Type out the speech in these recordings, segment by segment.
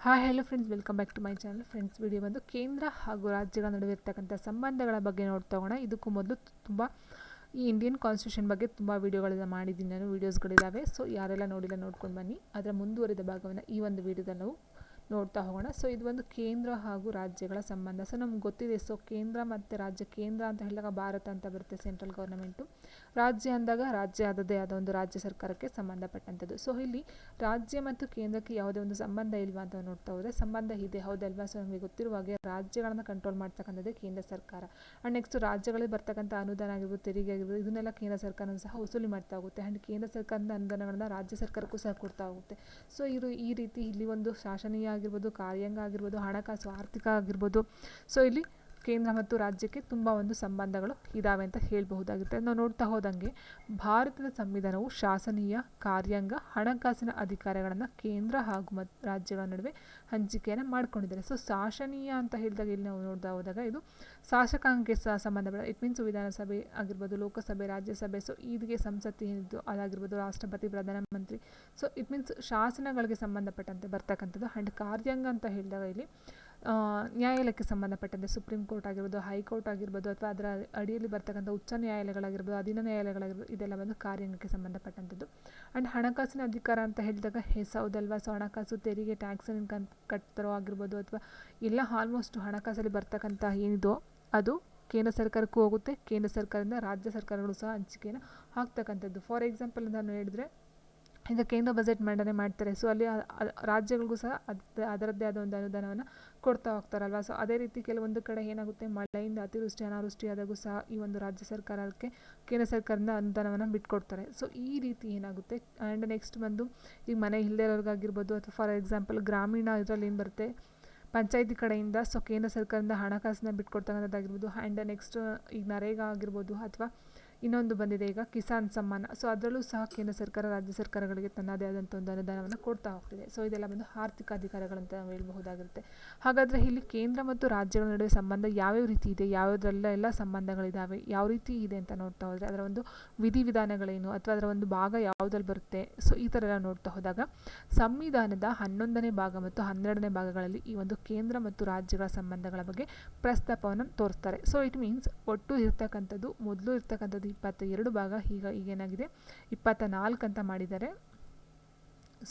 Hi hello friends welcome back to my channel friends video ಬಂದು ಕೇಂದ್ರ ಹಾಗೂ ರಾಜ್ಯಗಳ ನಡುವೆ ಇರ್ತಕ್ಕಂಥ ಸಂಬಂಧಗಳ ಬಗ್ಗೆ ನೋಡ್ತೋಗೋಣ ಇದಕ್ಕೂ ಮೊದಲು ತುಂಬ ಈ ಇಂಡಿಯನ್ ಕಾನ್ಸ್ಟಿಟ್ಯೂಷನ್ ಬಗ್ಗೆ ತುಂಬ ವೀಡಿಯೋಗಳೆಲ್ಲ ಮಾಡಿದ್ದೀನಿ ನಾನು. ವೀಡಿಯೋಸ್ಗಳಿದ್ದಾವೆ ಸೊ ಯಾರೆಲ್ಲ ನೋಡಿಲ್ಲ ನೋಡ್ಕೊಂಡು ಬನ್ನಿ. ಅದರ ಮುಂದುವರಿದ ಭಾಗವನ್ನು ಈ ಒಂದು ವೀಡಿಯೋದಲ್ಲಿ ನಾವು ನೋಡ್ತಾ ಹೋಗೋಣ. ಸೊ ಇದು ಒಂದು ಕೇಂದ್ರ ಹಾಗೂ ರಾಜ್ಯಗಳ ಸಂಬಂಧ. ಸೊ ನಮ್ಗೆ ಗೊತ್ತಿದೆ. ಸೊ ಕೇಂದ್ರ ಮತ್ತು ರಾಜ್ಯ ಕೇಂದ್ರ ಅಂತ ಹೇಳಿದಾಗ ಭಾರತ ಅಂತ ಬರುತ್ತೆ ಸೆಂಟ್ರಲ್ ಗೌರ್ನಮೆಂಟು ರಾಜ್ಯ ಅಂದಾಗ ರಾಜ್ಯ ಆದದೇ ಆದ ಒಂದು ರಾಜ್ಯ ಸರ್ಕಾರಕ್ಕೆ ಸಂಬಂಧಪಟ್ಟಂಥದ್ದು. ಸೊ ಇಲ್ಲಿ ರಾಜ್ಯ ಮತ್ತು ಕೇಂದ್ರಕ್ಕೆ ಯಾವುದೇ ಒಂದು ಸಂಬಂಧ ಇಲ್ವಾ ಅಂತ ನೋಡ್ತಾ ಹೋದರೆ ಸಂಬಂಧ ಇದೆ ಹೌದಲ್ವಾ ಸೊ ನಮಗೆ ಗೊತ್ತಿರುವ ಹಾಗೆ ರಾಜ್ಯಗಳನ್ನು ಕಂಟ್ರೋಲ್ ಮಾಡ್ತಕ್ಕಂಥದ್ದೇ ಕೇಂದ್ರ ಸರ್ಕಾರ. ಆ್ಯಂಡ್ ನೆಕ್ಸ್ಟ್ ರಾಜ್ಯಗಳಿಗೆ ಬರ್ತಕ್ಕಂಥ ಅನುದಾನ ಆಗಿರ್ಬೋದು, ತೆರಿಗೆ ಆಗಿರ್ಬೋದು, ಇದನ್ನೆಲ್ಲ ಕೇಂದ್ರ ಸರ್ಕಾರ ಸಹ ವಸೂಲಿ ಮಾಡ್ತಾ ಹೋಗುತ್ತೆ. ಆ್ಯಂಡ್ ಕೇಂದ್ರ ಸರ್ಕಾರದ ಅನುದಾನಗಳನ್ನ ರಾಜ್ಯ ಸರ್ಕಾರಕ್ಕೂ ಸಹ ಕೊಡ್ತಾ ಹೋಗುತ್ತೆ. ಸೊ ಇದು ಈ ರೀತಿ ಇಲ್ಲಿ ಒಂದು ಶಾಸನೀಯ ಆಗಿರ್ಬೋದು, ಕಾರ್ಯಾಂಗ ಆಗಿರ್ಬೋದು, ಹಣಕಾಸು, ಆರ್ಥಿಕ ಆಗಿರ್ಬೋದು. ಸೊ ಇಲ್ಲಿ ಕೇಂದ್ರ ಮತ್ತು ರಾಜ್ಯಕ್ಕೆ ತುಂಬ ಒಂದು ಸಂಬಂಧಗಳು ಇದ್ದಾವೆ ಅಂತ ಹೇಳಬಹುದಾಗಿರುತ್ತೆ. ನಾವು ನೋಡ್ತಾ ಹೋದಂಗೆ ಭಾರತದ ಸಂವಿಧಾನವು ಶಾಸನೀಯ ಕಾರ್ಯಾಂಗ, ಹಣಕಾಸಿನ ಅಧಿಕಾರಗಳನ್ನು ಕೇಂದ್ರ ಹಾಗೂ ಮತ್ತು ರಾಜ್ಯಗಳ ನಡುವೆ ಹಂಚಿಕೆಯನ್ನು ಮಾಡ್ಕೊಂಡಿದ್ದಾರೆ. ಸೊ ಶಾಸನೀಯ ಅಂತ ಹೇಳಿದಾಗ ಇಲ್ಲಿ ನಾವು ನೋಡ್ತಾ ಹೋದಾಗ ಇದು ಶಾಸಕಾಂಗಕ್ಕೆ ಸಹ ಸಂಬಂಧಪಟ್ಟ ಇಟ್ ಮೀನ್ಸ್ ವಿಧಾನಸಭೆ ಆಗಿರ್ಬೋದು, ಲೋಕಸಭೆ, ರಾಜ್ಯಸಭೆ ಸೊ ಇದಕ್ಕೆ ಸಂಸತ್ತು ಏನಿದ್ದು ಅದಾಗಿರ್ಬೋದು, ರಾಷ್ಟ್ರಪತಿ ಪ್ರಧಾನಮಂತ್ರಿ ಸೊ ಇಟ್ ಮೀನ್ಸ್ ಶಾಸನಗಳಿಗೆ ಸಂಬಂಧಪಟ್ಟಂತೆ ಬರ್ತಕ್ಕಂಥದ್ದು ಆ್ಯಂಡ್ ಕಾರ್ಯಾಂಗ ಅಂತ ಹೇಳಿದಾಗ ಇಲ್ಲಿ ನ್ಯಾಯಾಲಯಕ್ಕೆ ಸಂಬಂಧಪಟ್ಟಂತೆ ಸುಪ್ರೀಂ ಕೋರ್ಟ್ ಆಗಿರ್ಬೋದು, ಹೈಕೋರ್ಟ್ ಆಗಿರ್ಬೋದು, ಅಥವಾ ಅದರ ಅಡಿಯಲ್ಲಿ ಬರ್ತಕ್ಕಂಥ ಉಚ್ಚ ನ್ಯಾಯಾಲಯಗಳಾಗಿರ್ಬೋದು, ಅಧೀನ ನ್ಯಾಯಾಲಯಗಳಾಗಿರ್ಬೋದು ಇದೆಲ್ಲ ಬಂದು ಕಾರ್ಯಾಂಗಕ್ಕೆ ಸಂಬಂಧಪಟ್ಟಂಥದ್ದು. ಆ್ಯಂಡ್ ಹಣಕಾಸಿನ ಅಧಿಕಾರ ಅಂತ ಹೇಳಿದಾಗ ಹೆಸೌದಲ್ವಾ ಸೊ ಹಣಕಾಸು ತೆರಿಗೆ ಟ್ಯಾಕ್ಸನ್ನು ಇನ್ಕಮ್ ಕಟ್ತಾರೋ ಆಗಿರ್ಬೋದು, ಅಥವಾ ಎಲ್ಲ ಆಲ್ಮೋಸ್ಟ್ ಹಣಕಾಸಲ್ಲಿ ಬರ್ತಕ್ಕಂಥ ಏನಿದೋ, ಅದು ಕೇಂದ್ರ ಸರ್ಕಾರಕ್ಕೂ ಹೋಗುತ್ತೆ. ಕೇಂದ್ರ ಸರ್ಕಾರದಿಂದ ರಾಜ್ಯ ಸರ್ಕಾರಗಳು ಸಹ ಹಂಚಿಕೆಯನ್ನು ಹಾಕ್ತಕ್ಕಂಥದ್ದು. ಫಾರ್ ಎಕ್ಸಾಂಪಲ್ ನಾನು ಹೇಳಿದ್ರೆ ಈಗ ಕೇಂದ್ರ ಬಜೆಟ್ ಮಂಡನೆ ಮಾಡ್ತಾರೆ. ಸೊ ಅಲ್ಲಿ ರಾಜ್ಯಗಳಿಗೂ ಸಹ ಅದು, ಅದರದ್ದೇ ಆದ ಒಂದು ಅನುದಾನವನ್ನು ಕೊಡ್ತಾ ಹೋಗ್ತಾರಲ್ವ? ಸೊ ಅದೇ ರೀತಿ ಕೆಲವೊಂದು ಕಡೆ ಏನಾಗುತ್ತೆ, ಮಳೆಯಿಂದ ಅತಿವೃಷ್ಟಿ, ಅನಾವೃಷ್ಟಿ ಆದಾಗೂ ಸಹ ಈ ಒಂದು ರಾಜ್ಯ ಸರ್ಕಾರಕ್ಕೆ, ಕೇಂದ್ರ ಸರ್ಕಾರದಿಂದ ಅನುದಾನವನ್ನು ಬಿಟ್ಕೊಡ್ತಾರೆ. ಸೊ ಈ ರೀತಿ ಏನಾಗುತ್ತೆ? ಆ್ಯಂಡ್ ನೆಕ್ಸ್ಟ್ ಬಂದು, ಈಗ ಮನೆ ಇಲ್ಲದೇ ಇರೋರಿಗಾಗಿರ್ಬೋದು ಅಥವಾ ಫಾರ್ ಎಕ್ಸಾಂಪಲ್ ಗ್ರಾಮೀಣ ಇದರಲ್ಲಿ ಏನು ಬರುತ್ತೆ? ಪಂಚಾಯತಿ ಕಡೆಯಿಂದ ಸೊ ಕೇಂದ್ರ ಸರ್ಕಾರದಿಂದ ಹಣಕಾಸನ್ನ ಬಿಟ್ಕೊಡ್ತಕ್ಕಂಥದ್ದಾಗಿರ್ಬೋದು. ಆ್ಯಂಡ್ ನೆಕ್ಸ್ಟ್ ಈಗ ನರೇಗಾ ಆಗಿರ್ಬೋದು ಅಥವಾ ಇನ್ನೊಂದು ಬಂದಿದೆ ಈಗ ಕಿಸಾನ್ ಸಮ್ಮಾನ. ಸೊ ಅದರಲ್ಲೂ ಸಹ ಕೇಂದ್ರ ಸರ್ಕಾರ, ರಾಜ್ಯ ಸರ್ಕಾರಗಳಿಗೆ ತನ್ನದೇ ಆದಂಥ ಒಂದು ಅನುದಾನವನ್ನು ಕೊಡ್ತಾ ಹೋಗ್ತಿದೆ. ಸೊ ಇದೆಲ್ಲ ಬಂದು ಆರ್ಥಿಕ ಅಧಿಕಾರಗಳಂತ ನಾವು ಹೇಳ್ಬಹುದಾಗಿರುತ್ತೆ. ಹಾಗಾದರೆ ಇಲ್ಲಿ ಕೇಂದ್ರ ಮತ್ತು ರಾಜ್ಯಗಳ ನಡುವೆ ಸಂಬಂಧ ಯಾವ್ಯಾವ ರೀತಿ ಇದೆ? ಯಾವುದ್ರೆಲ್ಲ ಎಲ್ಲ ಸಂಬಂಧಗಳಿದ್ದಾವೆ ಯಾವ ರೀತಿ ಇದೆ ಅಂತ ನೋಡ್ತಾ ಹೋದರೆ, ಅದರ ಒಂದು ವಿಧಿವಿಧಾನಗಳೇನು ಅಥವಾ ಅದರ ಒಂದು ಭಾಗ ಯಾವುದ್ರಲ್ಲಿ ಬರುತ್ತೆ? ಸೊ ಈ ಥರ ಎಲ್ಲ ನೋಡ್ತಾ ಹೋದಾಗ, ಸಂವಿಧಾನದ ಹನ್ನೊಂದನೇ ಭಾಗ ಮತ್ತು ಹನ್ನೆರಡನೇ ಭಾಗಗಳಲ್ಲಿ ಈ ಒಂದು ಕೇಂದ್ರ ಮತ್ತು ರಾಜ್ಯಗಳ ಸಂಬಂಧಗಳ ಬಗ್ಗೆ ಪ್ರಸ್ತಾಪವನ್ನು ತೋರಿಸ್ತಾರೆ. ಸೊ ಇಟ್ ಮೀನ್ಸ್ ಒಟ್ಟು ಇರ್ತಕ್ಕಂಥದ್ದು, ಮೊದಲು ಇರ್ತಕ್ಕಂಥದ್ದು ಇಪ್ಪತ್ತ ಎರಡು ಭಾಗ ಈಗ ಈಗೇನಾಗಿದೆ? ಇಪ್ಪತ್ತ ನಾಲ್ಕು ಅಂತ ಮಾಡಿದ್ದಾರೆ.